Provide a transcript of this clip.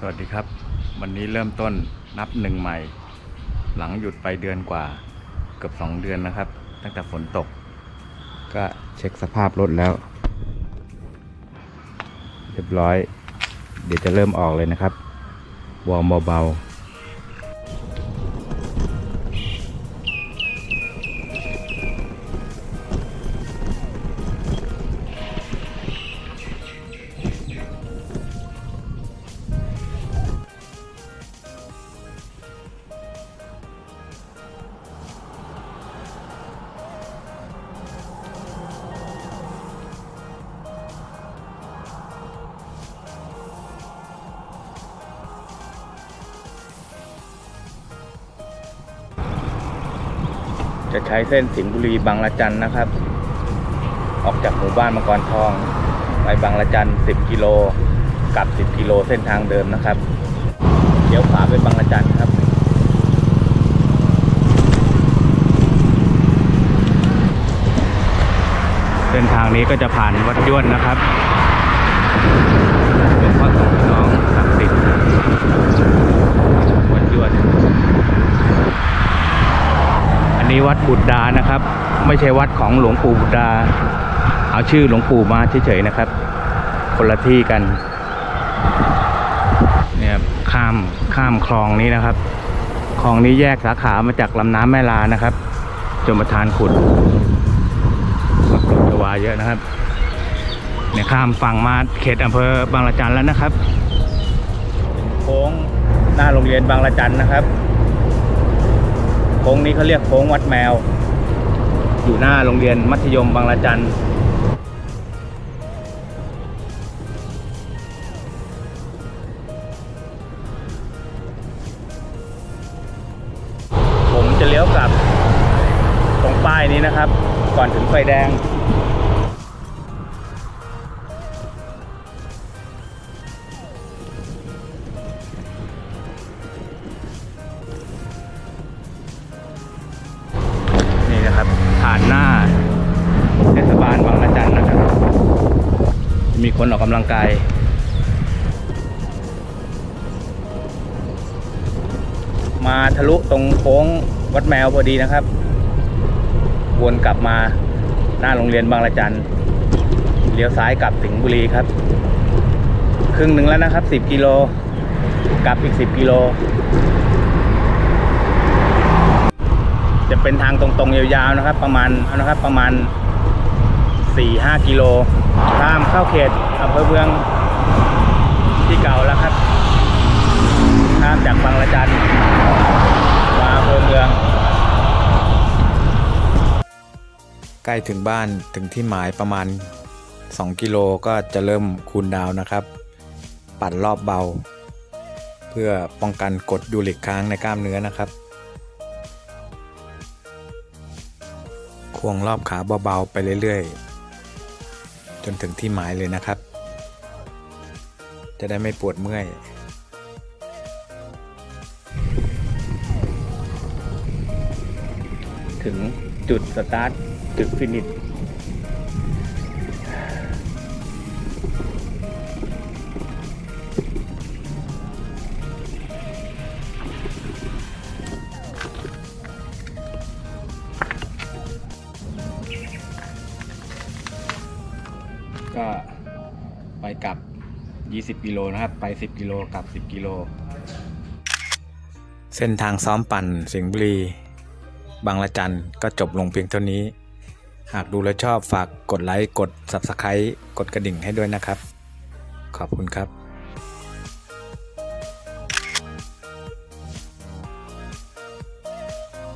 สวัสดีครับ วันนี้เริ่มต้นนับหนึ่งใหม่ หลังหยุดไปเดือนกว่า เกือบสองเดือนนะครับ ตั้งแต่ฝนตก ก็เช็คสภาพรถแล้ว เรียบร้อย เดี๋ยวจะเริ่มออกเลยนะครับวอร์มเบาๆ จะใช้เส้นสิงห์บุรีบางละจันนะครับ ออกจากหมู่บ้านมังกรทอง ไปบางละจัน 10 กิโลกลับ 10 กิโลเส้นทางเดิมนะครับเลี้ยวขวาไปบางละจันครับ เส้นทางนี้ก็จะผ่านวัดย้วนนะครับหลวงพ่อสองพี่น้องศักดิ์สิทธิ์วัดย้วน อั นี้วัดบุตรดานะครับ ไม่ใช่วัดของหลวงปู่บุตรดา เอาชื่อหลวงปู่มาเฉยๆนะครับ คนละที่กันเนี่ยข้ามข้ามคลองนี้นะครับคลองนี้แยกสาขามาจากลำน้ำแม่ลานะครับจนประทานขุดรถจะวาเยอะนะครับเนี่ยข้ามฝั่งมาเขตอำเภอบางละจันแล้วนะครับโค้งหน้าโรงเรียนบางละจันนะครับ ค้งนี้เขาเรียกโค้งวัดแมว อยู่หน้าโรงเรียนมัธยมบางละจันผมจะเลี้ยวกลับตรงป้ายนี้นะครับ ก่อนถึงไฟแดง คนออกกำลังกาย มาทะลุตรงโค้งวัดแมวพอดีนะครับ วนกลับมาหน้าโรงเรียนบางระจันเลี้ยวซ้ายกลับสิงห์บุรีครับ ครึ่งหนึ่งแล้วนะครับ 10 กิโลกลับอีก 10 กิโล จะเป็นทางตรงๆยาวๆนะครับ ประมาณนะครับประมาณ 4-5 กิโลข้ามเข้าเขตอำเภอเมืองที่เก่าแล้วครับข้ามจากบางละจันมาอำเภอเมือง ใกล้ถึงบ้านถึงที่หมายประมาณ 2 กิโลก็จะเริ่มคูลดาวนะครับ ปั่นรอบเบา เพื่อป้องกันกดยูริกค้างในกล้ามเนื้อนะครับควงรอบขาเบาๆไปเรื่อยๆ จนถึงที่หมายเลยนะครับ จะได้ไม่ปวดเมื่อย ถึงจุดสตาร์ท จุดฟินิช ก็ไปกลับ 20 กิโลนะครับ ไป 10 กิโลกลับ 10 กิโล เส้นทางซ้อมปั่นสิงห์บุรี บางละจันก็จบลงเพียงเท่านี้ หากดูแล้วชอบฝากกดไลค์ กด Subscribe กดกระดิ่งให้ด้วยนะครับ ขอบคุณครับ